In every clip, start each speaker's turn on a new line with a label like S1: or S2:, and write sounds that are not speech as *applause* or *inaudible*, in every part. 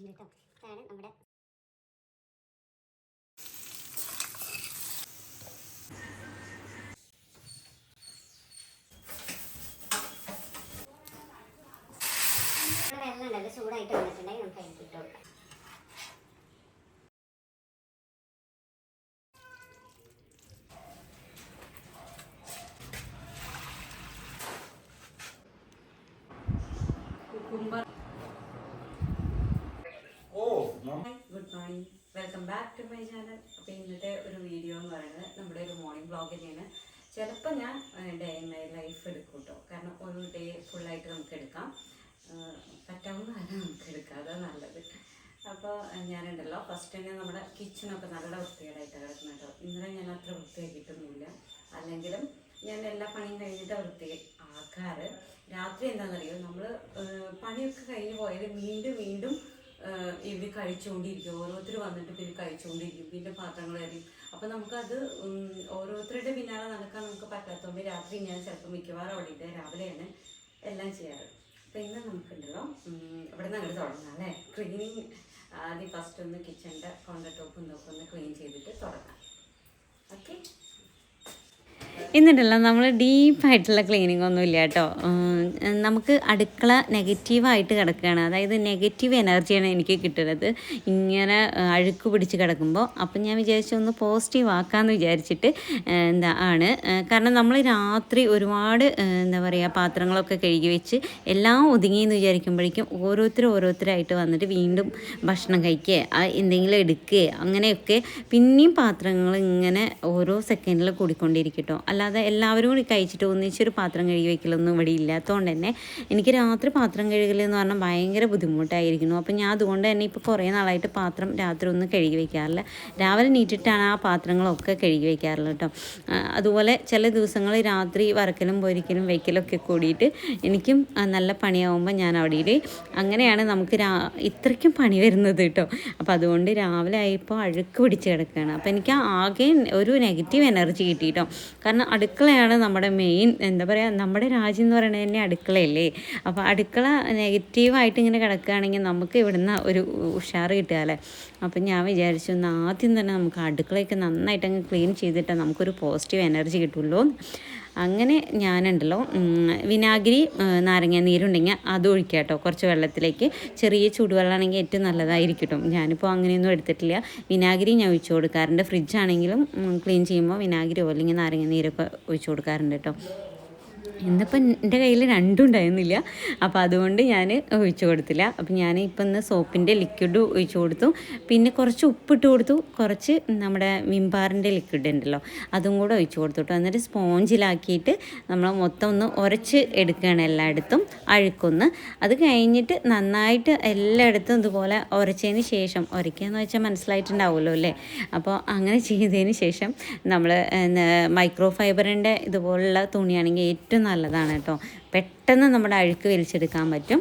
S1: വെച്ചിട്ടുണ്ട് കേട്ടോ ഇതാണ് നമ്മുടെ വെള്ളം ഉണ്ടല്ലോ ചൂടായിട്ട് വന്നിട്ടുണ്ടെങ്കിൽ നമുക്ക് അതിലേക്ക് ഇട്ട് കൊടുക്കാം
S2: cucumber
S3: Oh, mom.
S2: Good morning welcome back to my channel അപ്പോൾ ഇന്നത്തെ ഒരു വീഡിയോ എന്ന് പറയുന്നത് നമ്മുടെ ഒരു മോർണിംഗ് ബ്ലോഗ് തന്നെയാണ് ചിലപ്പോൾ ഞാൻ ഡേ ഇൻ മൈ ലൈഫ് എടുക്കും കേട്ടോ കാരണം ഒരു ഡേ ഫുള്ളായിട്ട് നമുക്ക് എടുക്കാം പറ്റാവുന്ന കാലം നമുക്ക് എടുക്കാം അതാണ് നല്ലത്. അപ്പോൾ ഞാനുണ്ടല്ലോ ഫസ്റ്റ് തന്നെ നമ്മുടെ കിച്ചണൊക്കെ നല്ല വൃത്തികേടായിട്ട് കിടക്കുന്നത് കേട്ടോ. ഇന്നലെ ഞാൻ അത്ര വൃത്തിയാക്കിയിട്ടൊന്നുമില്ല. അല്ലെങ്കിലും ഞാൻ എല്ലാ പണിയും കഴിഞ്ഞിട്ട് വൃത്തി ആക്കാറ്. രാത്രി എന്താണെന്നറിയോ? നമ്മൾ പണിയൊക്കെ കഴിഞ്ഞ് പോയാൽ വീണ്ടും വീണ്ടും ഇവർ കഴിച്ചുകൊണ്ടിരിക്കും. ഓരോരുത്തർ വന്നിട്ട് പിന്നെ കഴിച്ചുകൊണ്ടിരിക്കും. പിന്നെ പാത്രങ്ങൾ കയറി അപ്പം നമുക്കത് ഓരോരുത്തരുടെ പിന്നാലെ നടക്കാൻ നമുക്ക് പറ്റാത്തതുകൊണ്ട് രാത്രി ഞാൻ ചിലപ്പോൾ മിക്കവാറും അവിടെ ഇട്ട് രാവിലെയാണ് എല്ലാം ചെയ്യാറ്. അപ്പം ഇന്ന് നമുക്കുണ്ടല്ലോ ഇവിടെ നിന്ന് അങ്ങോട്ട് തുടങ്ങാം അല്ലേ? ക്ലീനിങ് ആദ്യം ഫസ്റ്റ് ഒന്ന് കിച്ചണിന്റെ കൗണ്ടർ ടോപ്പും നോക്കൊന്ന് ക്ലീൻ ചെയ്തിട്ട് തുടങ്ങാം. ഓക്കെ
S4: എന്നിട്ടല്ല നമ്മൾ ഡീപ്പായിട്ടുള്ള ക്ലീനിങ് ഒന്നും ഇല്ല കേട്ടോ. നമുക്ക് അടുക്കള നെഗറ്റീവായിട്ട് കിടക്കുകയാണ്. അതായത് നെഗറ്റീവ് എനർജിയാണ് എനിക്ക് കിട്ടുന്നത്. ഇങ്ങനെ അഴുക്ക് പിടിച്ച് കിടക്കുമ്പോൾ അപ്പം ഞാൻ വിചാരിച്ചു ഒന്ന് പോസിറ്റീവ് ആക്കാമെന്ന് വിചാരിച്ചിട്ട് എന്താ ആണ്. കാരണം നമ്മൾ രാത്രി ഒരുപാട് എന്താ പറയുക പാത്രങ്ങളൊക്കെ കഴുകി വെച്ച് എല്ലാം ഒതുങ്ങിയെന്ന് വിചാരിക്കുമ്പോഴേക്കും ഓരോരുത്തരും ഓരോരുത്തരായിട്ട് വന്നിട്ട് വീണ്ടും ഭക്ഷണം കഴിക്കുക എന്തെങ്കിലും എടുക്കുക അങ്ങനെയൊക്കെ പിന്നെയും പാത്രങ്ങൾ ഇങ്ങനെ ഓരോ സെക്കൻഡിൽ കൂടിക്കൊണ്ടിരിക്കും അല്ലാതെ എല്ലാവരും കൂടി കഴിച്ചിട്ട് ഒന്നിച്ചൊരു പാത്രം കഴുകി വെക്കലൊന്നും ഇവിടെ ഇല്ലാത്തതുകൊണ്ട് തന്നെ എനിക്ക് രാത്രി പാത്രം കഴുകലെന്ന് പറഞ്ഞാൽ ഭയങ്കര ബുദ്ധിമുട്ടായിരിക്കുന്നു. അപ്പം ഞാൻ അതുകൊണ്ട് തന്നെ ഇപ്പോൾ കുറേ നാളായിട്ട് പാത്രം രാത്രി ഒന്നും കഴുകി വയ്ക്കാറില്ല രാവിലെ നീറ്റിട്ടാണ് ആ പാത്രങ്ങളൊക്കെ കഴുകി വെക്കാറുള്ളത് കേട്ടോ അതുപോലെ ചില ദിവസങ്ങൾ രാത്രി വറക്കലും പൊരിക്കലും വയ്ക്കലൊക്കെ കൂടിയിട്ട് എനിക്കും നല്ല പണിയാവുമ്പോൾ ഞാൻ അവിടെ ഇടി അങ്ങനെയാണ് നമുക്ക് രാ ഇത്രയ്ക്കും പണി വരുന്നത് കേട്ടോ അപ്പോൾ അതുകൊണ്ട് രാവിലെ ആയപ്പോൾ അഴുക്ക് പിടിച്ച് കിടക്കുകയാണ് അപ്പോൾ എനിക്ക് ആകെ ഒരു നെഗറ്റീവ് എനർജി കിട്ടി കേട്ടോ കാരണം അടുക്കളയാണ് നമ്മുടെ മെയിൻ എന്താ പറയുക നമ്മുടെ രാജ്യം എന്ന് പറയുന്നത് തന്നെ അടുക്കളയല്ലേ? അപ്പോൾ അടുക്കള നെഗറ്റീവായിട്ട് ഇങ്ങനെ കിടക്കുകയാണെങ്കിൽ നമുക്ക് ഇവിടുന്ന് ഒരു ഉഷാറ് കിട്ടുകയല്ലേ അപ്പം ഞാൻ വിചാരിച്ചു ഒന്ന് ആദ്യം തന്നെ നമുക്ക് അടുക്കളയൊക്കെ നന്നായിട്ട് അങ്ങ് ക്ലീൻ ചെയ്തിട്ട് നമുക്കൊരു പോസിറ്റീവ് എനർജി കിട്ടുമല്ലോ അങ്ങനെ ഞാനുണ്ടല്ലോ. വിനാഗിരി നാരങ്ങ നീരുണ്ടെങ്കിൽ അത് കേട്ടോ. കുറച്ച് വെള്ളത്തിലേക്ക്. ചെറിയ ചൂടുവെള്ളമാണെങ്കിൽ ഏറ്റവും നല്ലതായിരിക്കും കേട്ടോ ഞാനിപ്പോൾ അങ്ങനെയൊന്നും എടുത്തിട്ടില്ല. വിനാഗിരി ഞാൻ ഒഴിച്ചു കൊടുക്കാറുണ്ട്. ഫ്രിഡ്ജാണെങ്കിലും ക്ലീൻ ചെയ്യുമ്പോൾ വിനാഗിരി അല്ലെങ്കിൽ നാരങ്ങ നീരൊക്കെ ഒഴിച്ചു കൊടുക്കാറുണ്ട് കേട്ടോ. ഇന്നിപ്പം എന്റെ കയ്യിൽ രണ്ടും ഉണ്ടായിരുന്നില്ല. അപ്പോൾ അതുകൊണ്ട് ഞാൻ ഒഴിച്ചു കൊടുത്തില്ല. അപ്പം ഞാൻ ഇപ്പം ഇന്ന് സോപ്പിന്റെ ലിക്വിഡ് ഒഴിച്ചു കൊടുത്തു. പിന്നെ കുറച്ച് ഉപ്പിട്ട് കൊടുത്തു. കുറച്ച് നമ്മുടെ വിംബാറിന്റെ ലിക്വിഡ് ഉണ്ടല്ലോ അതും കൂടെ ഒഴിച്ചു കൊടുത്തു എന്നിട്ട് സ്പോഞ്ചിലാക്കിയിട്ട് നമ്മൾ മൊത്തം ഒന്ന് ഉരച്ച് എടുക്കുകയാണ് എല്ലായിടത്തും അഴുക്കൊന്ന്. അത് കഴിഞ്ഞിട്ട് നന്നായിട്ട് എല്ലായിടത്തും ഇതുപോലെ ഉരച്ചതിന് ശേഷം ഉരയ്ക്കുക എന്ന് വെച്ചാൽ മനസ്സിലായിട്ടുണ്ടാവുമല്ലോ അല്ലേ? അപ്പോൾ അങ്ങനെ ചെയ്തതിന് ശേഷം നമ്മൾ മൈക്രോ ഫൈബറിന്റെ ഇതുപോലുള്ള തുണിയാണെങ്കിൽ ഏറ്റവും നല്ലതാണ് കേട്ടോ. പെട്ടെന്ന് നമ്മുടെ അഴുക്ക് വലിച്ചെടുക്കാൻ പറ്റും.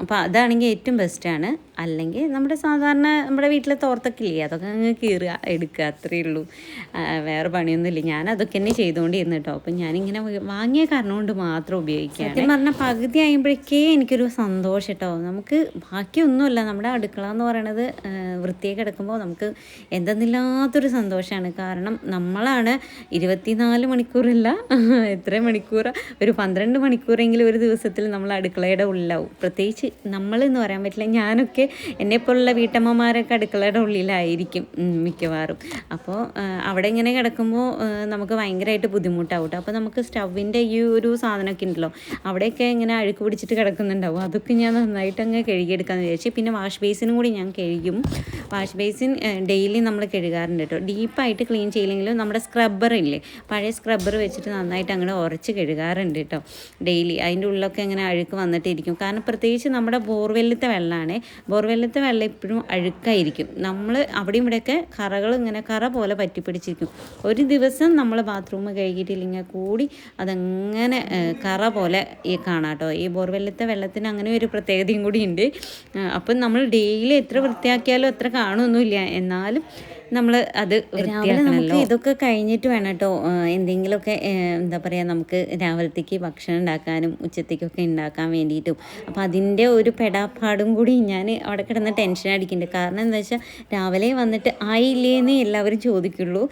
S4: അപ്പോൾ അതാണെങ്കിൽ ഏറ്റവും ബെസ്റ്റാണ് അല്ലെങ്കിൽ നമ്മുടെ സാധാരണ നമ്മുടെ വീട്ടിലെ തോർത്തൊക്കെ ഇല്ലേ അതൊക്കെ അങ്ങ് കീറുക എടുക്കുക അത്രയേ ഉള്ളൂ. വേറെ പണിയൊന്നുമില്ല. ഞാൻ അതൊക്കെ തന്നെ ചെയ്തുകൊണ്ടിരുന്നു കേട്ടോ. അപ്പം ഞാനിങ്ങനെ വാങ്ങിയ കാരണം കൊണ്ട് മാത്രം ഉപയോഗിക്കുകയാണ്. സത്യം പറഞ്ഞാൽ പകുതി ആകുമ്പോഴേക്കേ എനിക്കൊരു സന്തോഷം കേട്ടോ. നമുക്ക് ബാക്കിയൊന്നുമല്ല. നമ്മുടെ അടുക്കള എന്ന് പറയണത് വൃത്തിയെ കിടക്കുമ്പോൾ നമുക്ക് എന്തെന്നില്ലാത്തൊരു സന്തോഷമാണ്. കാരണം നമ്മളാണ് ഇരുപത്തിനാല് മണിക്കൂറല്ല എത്ര മണിക്കൂർ ഒരു പന്ത്രണ്ട് മണിക്കൂറെങ്കിലും ഒരു ദിവസത്തിൽ നമ്മൾ അടുക്കളയുടെ ഉള്ളിലാവും. പ്രത്യേകിച്ച് നമ്മളെന്ന് പറയാൻ പറ്റില്ല ഞാനൊക്കെ എന്നെപ്പോലുള്ള വീട്ടമ്മമാരൊക്കെ അടുക്കളയുടെ ഉള്ളിലായിരിക്കും മിക്കവാറും. അപ്പോൾ അവിടെ ഇങ്ങനെ കിടക്കുമ്പോൾ നമുക്ക് ഭയങ്കരമായിട്ട് ബുദ്ധിമുട്ടാവും അപ്പോൾ നമുക്ക് സ്റ്റവിന്റെ ഈ ഒരു സാധനമൊക്കെ ഉണ്ടല്ലോ അവിടെയൊക്കെ ഇങ്ങനെ അഴുക്ക് പിടിച്ചിട്ട് കിടക്കുന്നുണ്ടാവും. അതൊക്കെ ഞാൻ നന്നായിട്ട് അങ്ങ് കഴുകിയെടുക്കാമെന്ന് വിചാരിച്ചു പിന്നെ വാഷ് ബേസിനും കൂടി ഞാൻ കഴുകും. വാഷ് ബേസിൻ ഡെയിലി നമ്മൾ കഴുകാറുണ്ട് കേട്ടോ. ഡീപ്പായിട്ട് ക്ലീൻ ചെയ്യില്ലെങ്കിലും നമ്മുടെ സ്ക്രബ്ബർ ഇല്ലേ പഴയ സ്ക്രബ്ബർ വെച്ചിട്ട് നന്നായിട്ട് അങ്ങനെ ഉറച്ച് കഴുകാറുണ്ട് കേട്ടോ. ഡെയിലി അതിന്റെ ഉള്ളിലൊക്കെ ഇങ്ങനെ അഴുക്ക് വന്നിട്ടിരിക്കും. കാരണം പ്രത്യേകിച്ച് നമ്മുടെ ബോർവെല്ലത്തെ വെള്ളമാണ് ബോർവെല്ലത്തെ വെള്ളം എപ്പോഴും അഴുക്കായിരിക്കും. നമ്മൾ അവിടെയും ഇവിടെയൊക്കെ കറകൾ ഇങ്ങനെ കറ പോലെ പറ്റിപ്പിടിച്ചിരിക്കും. ഒരു ദിവസം നമ്മൾ ബാത്റൂം കഴുകിയിട്ടില്ലെങ്കിൽ കൂടി അതങ്ങനെ കറ പോലെ ഈ കാണാം കേട്ടോ. ഈ ബോർവെല്ലത്തെ വെള്ളത്തിന് അങ്ങനെ ഒരു പ്രത്യേകതയും കൂടി ഉണ്ട്. അപ്പം നമ്മൾ ഡെയിലി എത്ര വൃത്തിയാക്കിയാലും എത്ര കാണുമൊന്നുമില്ല എന്നാലും നമ്മൾ അത് രാവിലെ നമുക്ക് ഇതൊക്കെ കഴിഞ്ഞിട്ട് വേണം കേട്ടോ എന്തെങ്കിലുമൊക്കെ എന്താ പറയുക നമുക്ക് രാവിലത്തേക്ക് ഭക്ഷണം ഉണ്ടാക്കാനും ഉച്ചത്തേക്കൊക്കെ ഉണ്ടാക്കാൻ വേണ്ടിയിട്ടും. അപ്പോൾ അതിന്റെ ഒരു പെടാപ്പാടും കൂടി ഞാൻ അവിടെ കിടന്ന് ടെൻഷൻ അടിക്കുന്നുണ്ട് കാരണം എന്താ വെച്ചാൽ രാവിലെ വന്നിട്ട് ആയില്ലേന്ന് എല്ലാവരും ചോദിക്കുള്ളൂ.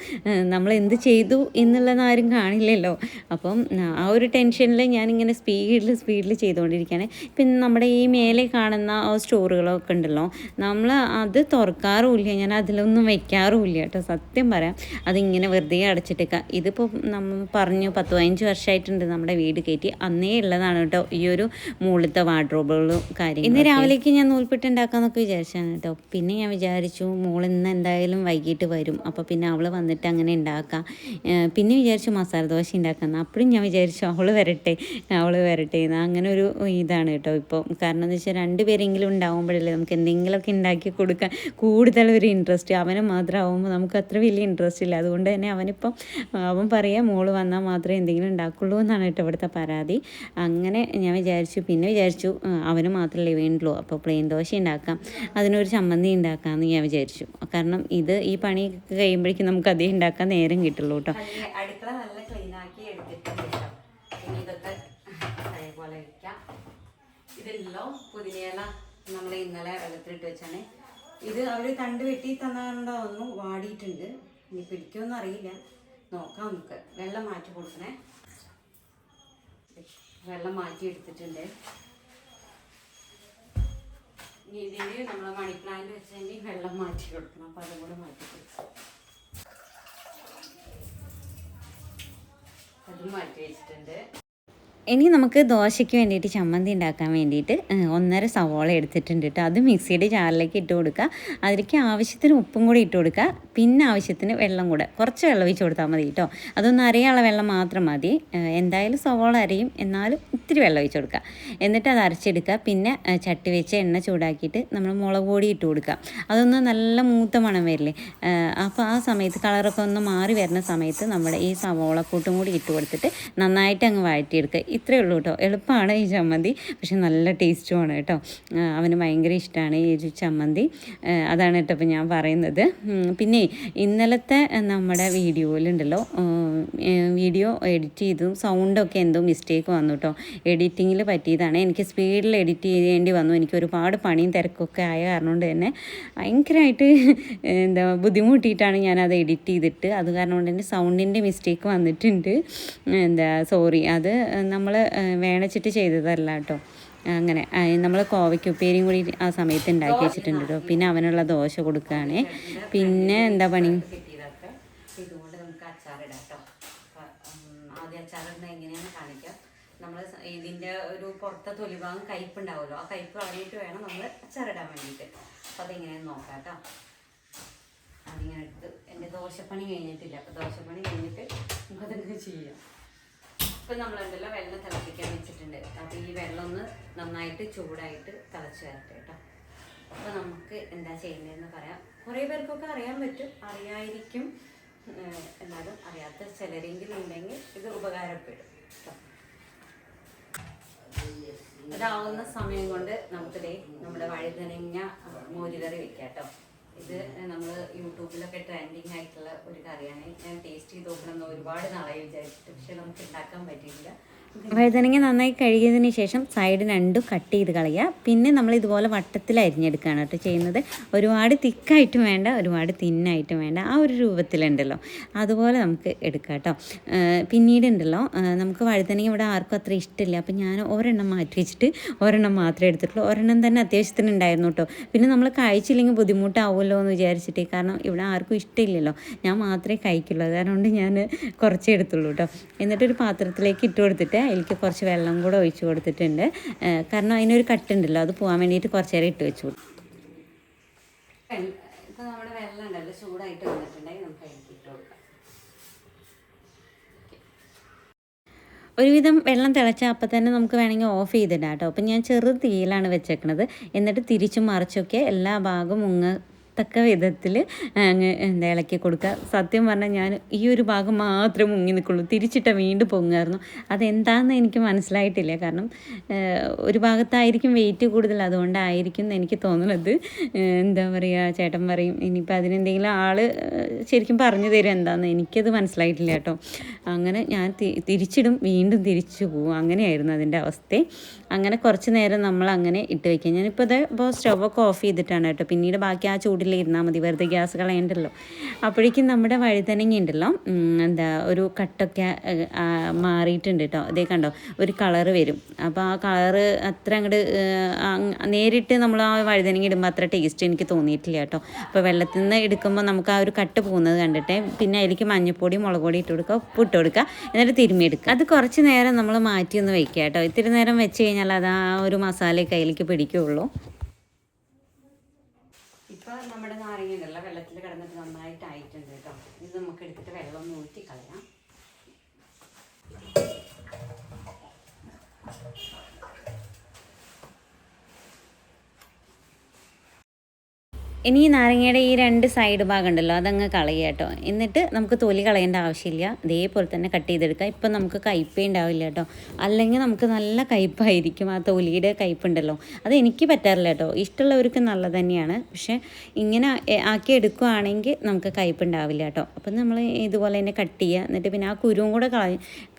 S4: നമ്മൾ എന്ത് ചെയ്തു എന്നുള്ളത് ആരും കാണില്ലല്ലോ. അപ്പം ആ ഒരു ടെൻഷനിൽ ഞാനിങ്ങനെ സ്പീഡിൽ സ്പീഡിൽ ചെയ്തുകൊണ്ടിരിക്കുകയാണ്. പിന്നെ നമ്മുടെ ഈ മേലെ കാണുന്ന ആ സ്റ്റോറുകളൊക്കെ ഉണ്ടല്ലോ. നമ്മൾ അത് തുറക്കാറുമില്ല. ഞാൻ അതിലൊന്നും വെക്കാറുമില്ല കേട്ടോ. സത്യം പറയാം. അതിങ്ങനെ വെറുതെ അടച്ചിട്ടേക്കുക ഇതിപ്പോൾ നമ്മൾ പറഞ്ഞു പത്ത് പതിനഞ്ച് വർഷമായിട്ടുണ്ട് നമ്മുടെ വീട് കയറ്റി. അന്നേ ഉള്ളതാണ് കേട്ടോ ഈ ഒരു മുകളിലത്തെ വാർഡ്രോബുകളും കാര്യങ്ങളും ഇന്ന് രാവിലേക്ക് ഞാൻ നൂൽപ്പിട്ട് ഉണ്ടാക്കാമെന്നൊക്കെ വിചാരിച്ചാണ് കേട്ടോ. പിന്നെ ഞാൻ വിചാരിച്ചു മോൾ ഇന്ന് എന്തായാലും വൈകിട്ട് വരും. അപ്പോൾ പിന്നെ അവൾ വന്നിട്ട് അങ്ങനെ ഉണ്ടാക്കാം. പിന്നെ വിചാരിച്ചു മസാല ദോശ ഉണ്ടാക്കാമെന്ന് അപ്പോഴും ഞാൻ വിചാരിച്ചു അവൾ വരട്ടെ അവൾ വരട്ടെ എന്ന്. അങ്ങനെ ഒരു ഇതാണ് കേട്ടോ ഇപ്പോൾ കാരണം എന്ന് വെച്ചാൽ രണ്ടുപേരെങ്കിലും ഉണ്ടാവുമ്പോഴല്ലേ നമുക്ക് എന്തെങ്കിലുമൊക്കെ ഉണ്ടാക്കി കൊടുക്കാൻ കൂടുതൽ ഒരു ഇൻട്രസ്റ്റ് അവനെ മാത്രമാകുമ്പോൾ നമുക്ക് അത്ര വലിയ ഇൻട്രസ്റ്റ് ഇല്ല. അതുകൊണ്ട് തന്നെ അവനിപ്പം അവൻ പറയാം മോൾ വന്നാൽ മാത്രമേ എന്തെങ്കിലും ഉണ്ടാക്കുള്ളൂ എന്നാണ് കേട്ടോ ഇവിടുത്തെ പരാതി. അങ്ങനെ ഞാൻ വിചാരിച്ചു പിന്നെ വിചാരിച്ചു അവന് മാത്രമല്ലേ വേണ്ടുള്ളൂ. അപ്പോൾ പ്ലെയിൻ ദോശ ഉണ്ടാക്കാം. അതിനൊരു ചമ്മന്തി ഉണ്ടാക്കാമെന്ന് ഞാൻ വിചാരിച്ചു. കാരണം ഇത് ഈ പണി കഴിയുമ്പോഴേക്കും നമുക്ക് അതേ ഉണ്ടാക്കാൻ നേരം കിട്ടുള്ളൂ കേട്ടോ.
S2: നല്ല ക്ലീൻ ആക്കി ഇതല്ലോ പുതിനയില നമ്മൾ ഇന്നലെ വെള്ളത്തിലിട്ട് വെച്ചാണ്. ഇത് അവർ തണ്ട് വെട്ടി തന്നാണ്ടാവുന്നു വാടിയിട്ടുണ്ട്. ഇനി പിടിക്കുമെന്ന് അറിയില്ല. നോക്കാം നമുക്ക്. വെള്ളം മാറ്റി കൊടുക്കണേ. വെള്ളം മാറ്റി എടുത്തിട്ടുണ്ട്. ഇനി ഇതിന് നമ്മൾ മണി പ്ലാന്റ് വെച്ചതിന് വെള്ളം മാറ്റി കൊടുക്കണം. അപ്പോൾ അതും കൂടെ മാറ്റി കൊടുക്കണം അതും മാറ്റി വെച്ചിട്ടുണ്ട്.
S4: ഇനി നമുക്ക് ദോശയ്ക്ക് വേണ്ടിയിട്ട് ചമ്മന്തി ഉണ്ടാക്കാൻ വേണ്ടിയിട്ട് ഒന്നര സവോള എടുത്തിട്ടുണ്ട് കേട്ടോ. അത് മിക്സിയുടെ ജാറിലേക്ക് ഇട്ട് കൊടുക്കുക. അതിലേക്ക് ആവശ്യത്തിന് ഉപ്പും കൂടി ഇട്ട് കൊടുക്കുക. പിന്നെ ആവശ്യത്തിന് വെള്ളം കൂടെ. കുറച്ച് വെള്ളം ഒഴിച്ച് കൊടുത്താൽ മതി കേട്ടോ. അതൊന്ന് അരയാനുള്ള വെള്ളം മാത്രം മതി. എന്തായാലും സവോള അരയും. എന്നാലും ഇത്തിരി വെള്ളം ഒഴിച്ച് കൊടുക്കുക. എന്നിട്ട് അത് അരച്ചെടുക്കുക. പിന്നെ ചട്ടി വെച്ച് എണ്ണ ചൂടാക്കിയിട്ട് നമ്മൾ മുളക് പൊടി ഇട്ട് കൊടുക്കുക. അതൊന്ന് നല്ല മൂത്ത മണം വരില്ലേ? അപ്പോൾ ആ സമയത്ത് കളറൊക്കെ ഒന്ന് മാറി വരുന്ന സമയത്ത് നമ്മുടെ ഈ സവോള കൂട്ടും കൂടി ഇട്ട് കൊടുത്തിട്ട് നന്നായിട്ട് അങ്ങ് വഴറ്റിയെടുക്കുക. ഇത്രയേ ഉള്ളൂ കേട്ടോ. എളുപ്പമാണ് ഈ ചമ്മന്തി. പക്ഷെ നല്ല ടേസ്റ്റുമാണ് കേട്ടോ. അവന് ഭയങ്കര ഇഷ്ടമാണ് ഈ ചമ്മന്തി. അതാണ് കേട്ടോ ഇപ്പോൾ ഞാൻ പറയുന്നത്. പിന്നെ ഇന്നലത്തെ നമ്മുടെ വീഡിയോയിലുണ്ടല്ലോ വീഡിയോ എഡിറ്റ് ചെയ്തും സൗണ്ടൊക്കെ എന്തോ മിസ്റ്റേക്ക് വന്നു കേട്ടോ. എഡിറ്റിങ്ങിൽ പറ്റിയതാണ്. എനിക്ക് സ്പീഡിൽ എഡിറ്റ് ചെയ്യേണ്ടി വന്നു. എനിക്ക് ഒരുപാട് പണിയും തിരക്കൊക്കെ ആയ കാരണം കൊണ്ട് തന്നെ ഭയങ്കരമായിട്ട് എന്താ ബുദ്ധിമുട്ടിയിട്ടാണ് ഞാനത് എഡിറ്റ് ചെയ്തിട്ട്. അത് കാരണം കൊണ്ട് തന്നെ സൗണ്ടിന്റെ മിസ്റ്റേക്ക് വന്നിട്ടുണ്ട്. എന്താ സോറി അത് നമ്മൾ വേണച്ചിട്ട് ചെയ്തതല്ല കേട്ടോ അങ്ങനെ നമ്മൾ കോവയ്ക്ക് ഉപ്പേരിയും കൂടി ആ സമയത്ത് ഉണ്ടാക്കി വെച്ചിട്ടുണ്ട് കേട്ടോ പിന്നെ അവനുള്ള ദോശ കൊടുക്കുകയാണ് പിന്നെ എന്താ പണി?
S2: ഇതുകൊണ്ട് നമുക്ക് അച്ചാറിടാം കേട്ടോ ആദ്യം അച്ചാറിടുന്ന എങ്ങനെയാണെന്ന് കാണിക്കാം. നമ്മൾ ഒരു പുറത്തെ തൊലിഭാഗം കയ്പുണ്ടാവുമല്ലോ ആ കയ്പ് കളഞ്ഞിട്ട് വേണം നമ്മൾ ചരടാൻ വേണ്ടിയിട്ട്. അപ്പോൾ അതെങ്ങനെയാണെന്ന് നോക്കാം കേട്ടോ അതിങ്ങനെ എടുത്ത് എന്റെ ദോശപ്പണി കഴിഞ്ഞിട്ടില്ല. അപ്പോൾ ദോശപ്പണി കഴിഞ്ഞിട്ട് നമുക്കതൊക്കെ ചെയ്യാം. ഇപ്പം നമ്മളുണ്ടല്ലോ വെള്ളം തിളപ്പിക്കാൻ വെച്ചിട്ടുണ്ട്. അപ്പോൾ ഈ വെള്ളം ഒന്ന് നന്നായിട്ട് ചൂടായിട്ട് തിളച്ച് വരട്ടെ കേട്ടോ. അപ്പോൾ നമുക്ക് എന്താ ചെയ്യുന്നതെന്ന് പറയാം. കുറേ പേർക്കൊക്കെ അറിയാൻ പറ്റും. അറിയായിരിക്കും. എന്നാലും അറിയാത്ത ചിലരെങ്കിലും ഉണ്ടെങ്കിൽ ഇത് ഉപകാരപ്പെടും കേട്ടോ. ഇതാവുന്ന സമയം കൊണ്ട് നമുക്കിതേ നമ്മുടെ വഴുതനങ്ങ മോരുകറി വെക്കാം കേട്ടോ. ഇത് നമ്മൾ യൂട്യൂബിലൊക്കെ ട്രെൻഡിങ് ആയിട്ടുള്ള ഒരു കറിയാണ്. ഞാൻ ടേസ്റ്റ് ചെയ്ത് നോക്കണം എന്ന് ഒരുപാട് നാളായി വിചാരിച്ചിട്ട്. പക്ഷെ നമുക്ക് ഉണ്ടാക്കാൻ പറ്റിയില്ല
S4: വഴുതനങ്ങ നന്നായി കഴുകിയതിന് ശേഷം സൈഡ് രണ്ടും കട്ട് ചെയ്ത് കളയുക. പിന്നെ നമ്മൾ ഇതുപോലെ വട്ടത്തിൽ അരിഞ്ഞെടുക്കുകയാണ് കേട്ടോ ചെയ്യുന്നത്. ഒരുപാട് തിക്കായിട്ടും വേണ്ട ഒരുപാട് തിന്നായിട്ടും വേണ്ട. ആ ഒരു രൂപത്തിലുണ്ടല്ലോ. അതുപോലെ നമുക്ക് എടുക്കാം കേട്ടോ. പിന്നീടുണ്ടല്ലോ നമുക്ക് വഴുതനങ്ങ ഇവിടെ ആർക്കും അത്ര ഇഷ്ടമില്ല. അപ്പം ഞാൻ ഒരെണ്ണം മാറ്റി വെച്ചിട്ട് ഒരെണ്ണം മാത്രമേ എടുത്തിട്ടുള്ളൂ. ഒരെണ്ണം തന്നെ അത്യാവശ്യത്തിന് ഉണ്ടായിരുന്നു കേട്ടോ. പിന്നെ നമ്മൾ കഴിച്ചില്ലെങ്കിൽ ബുദ്ധിമുട്ടാവുമല്ലോ എന്ന് വിചാരിച്ചിട്ട് കാരണം ഇവിടെ ആർക്കും ഇഷ്ടമില്ലല്ലോ. ഞാൻ മാത്രമേ കഴിക്കുള്ളൂ. അതുകൊണ്ട് ഞാൻ കുറച്ചേ എടുത്തുള്ളൂ കേട്ടോ. എന്നിട്ടൊരു പാത്രത്തിലേക്ക് ഇട്ട് കൊടുത്തിട്ട് അതിലേക്ക് കുറച്ച് വെള്ളം കൂടെ ഒഴിച്ചു കൊടുത്തിട്ടുണ്ട്. കാരണം അതിനൊരു കട്ടുണ്ടല്ലോ അത് പോകാൻ വേണ്ടിയിട്ട് കുറച്ച് നേരം ഇട്ട് വെച്ചു. കൊടുക്കും
S2: ഇപ്പൊ നമ്മുടെ വെള്ളം ഉണ്ടല്ലോ ചൂടായിട്ട് വന്നിട്ടുണ്ടെങ്കിൽ നമുക്ക് അതിലേക്ക് ഇട്ട് കൊടുക്കാം.
S4: ഒരുവിധം വെള്ളം തിളച്ചാൽ അപ്പം തന്നെ നമുക്ക് വേണമെങ്കിൽ ഓഫ് ചെയ്തിടാം കേട്ടോ. അപ്പം ഞാൻ ചെറു തീയിലാണ് വെച്ചേക്കണത്. എന്നിട്ട് തിരിച്ചും മറിച്ചൊക്കെ എല്ലാ ഭാഗവും മുങ്ങ തക്ക വിധത്തിൽ എന്താ ഇളക്കി കൊടുക്കുക സത്യം പറഞ്ഞാൽ ഞാൻ ഈ ഒരു ഭാഗം മാത്രമേ മുങ്ങി നിൽക്കുള്ളൂ തിരിച്ചിട്ട വീണ്ടും പൊങ്ങായിരുന്നു. അതെന്താണെന്ന് എനിക്ക് മനസ്സിലായിട്ടില്ല. കാരണം ഒരു ഭാഗത്തായിരിക്കും വെയിറ്റ് കൂടുതൽ. അതുകൊണ്ടായിരിക്കും എന്ന് എനിക്ക് തോന്നുന്നത്. എന്താ പറയുക ചേട്ടൻ പറയും ഇനിയിപ്പോൾ അതിനെന്തെങ്കിലും ആൾ ശരിക്കും പറഞ്ഞു തരും എന്താണെന്ന് എനിക്കത് മനസ്സിലായിട്ടില്ല കേട്ടോ. അങ്ങനെ ഞാൻ തിരിച്ചിടും. വീണ്ടും തിരിച്ചു പോകും അങ്ങനെയായിരുന്നു അതിന്റെ അവസ്ഥ. അങ്ങനെ കുറച്ച് നേരം നമ്മൾ അങ്ങനെ ഇട്ട് വയ്ക്കുക ഞാനിപ്പോൾ ഇത് ഇപ്പോൾ സ്റ്റവൊക്കെ ഓഫ് ചെയ്തിട്ടാണ് കേട്ടോ. പിന്നീട് ബാക്കി ആ ചൂടിൽ ഇരുന്നാൽ മതി. വെറുതെ ഗ്യാസ് കളയണ്ടല്ലോ. അപ്പോഴേക്കും നമ്മുടെ വഴുതനങ്ങ ഉണ്ടല്ലോ എന്താ ഒരു കട്ടൊക്കെ മാറിയിട്ടുണ്ട് കേട്ടോ. അതേ കണ്ടോ? ഒരു കളറ് വരും. അപ്പോൾ ആ കളറ് അത്ര അങ്ങോട്ട് നേരിട്ട് നമ്മൾ ആ വഴുതനങ്ങ ഇടുമ്പോൾ അത്ര ടേസ്റ്റ് എനിക്ക് തോന്നിയിട്ടില്ല കേട്ടോ. അപ്പോൾ വെള്ളത്തിൽ നിന്ന് എടുക്കുമ്പോൾ നമുക്ക് ആ ഒരു കട്ട് പോകുന്നത് കണ്ടിട്ട് പിന്നെ അതിലേക്ക് മഞ്ഞൾപ്പൊടി മുളക് പൊടി ഇട്ട് കൊടുക്കുക ഉപ്പ് ഇട്ട് കൊടുക്കുക എന്നിട്ട് തിരുമ്മി എടുക്കുക. അത് കുറച്ച് നേരം നമ്മൾ മാറ്റി ഒന്ന് വയ്ക്കുക കേട്ടോ. ഇത്തിരി നേരം വെച്ച് കഴിഞ്ഞാൽ അത് ആ ഒരു മസാല കയ്യിലേക്ക് പിടിക്കുകയുള്ളൂ
S2: ഇപ്പൊ നമ്മുടെ നാരങ്ങ ഉണ്ടല്ലോ വെള്ളത്തിൽ കിടന്നിട്ട് നന്നായിട്ട് ആയിട്ടുണ്ട് കേട്ടോ ഇത് നമുക്ക് എടുത്തിട്ട് വെള്ളം ഒന്ന് ഊറ്റി കളയാം
S4: ഇനി ഈ നാരങ്ങയുടെ ഈ രണ്ട് സൈഡ് ഭാഗം ഉണ്ടല്ലോ അതങ്ങ് കളയുക കേട്ടോ. എന്നിട്ട് നമുക്ക് തൊലി കളയേണ്ട ആവശ്യമില്ല. ഇതേപോലെ തന്നെ കട്ട് ചെയ്തെടുക്കാം ഇപ്പം നമുക്ക് കയ്പേ ഉണ്ടാവില്ല കേട്ടോ. അല്ലെങ്കിൽ നമുക്ക് നല്ല കയ്പായിരിക്കും ആ തൊലിയുടെ കയ്പുണ്ടല്ലോ അത് എനിക്ക് പറ്റാറില്ല കേട്ടോ. ഇഷ്ടമുള്ളവർക്ക് നല്ലത് തന്നെയാണ്. പക്ഷേ ഇങ്ങനെ ആക്കി എടുക്കുകയാണെങ്കിൽ നമുക്ക് കയ്പുണ്ടാവില്ല കേട്ടോ. അപ്പം നമ്മൾ ഇതുപോലെ തന്നെ കട്ട് ചെയ്യുക. എന്നിട്ട് പിന്നെ ആ കുരുവും കൂടെ കള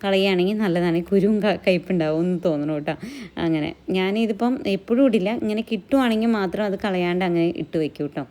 S4: കളയുകയാണെങ്കിൽ നല്ലതാണ്. കുരുവും കയ്പുണ്ടാവും എന്ന് തോന്നണം കേട്ടോ. അങ്ങനെ. ഞാനിതിപ്പം എപ്പോഴും ഇടില്ല. ഇങ്ങനെ കിട്ടുവാണെങ്കിൽ മാത്രം അത് കളയാണ്ട് അങ്ങനെ ഇട്ട് വയ്ക്കും No.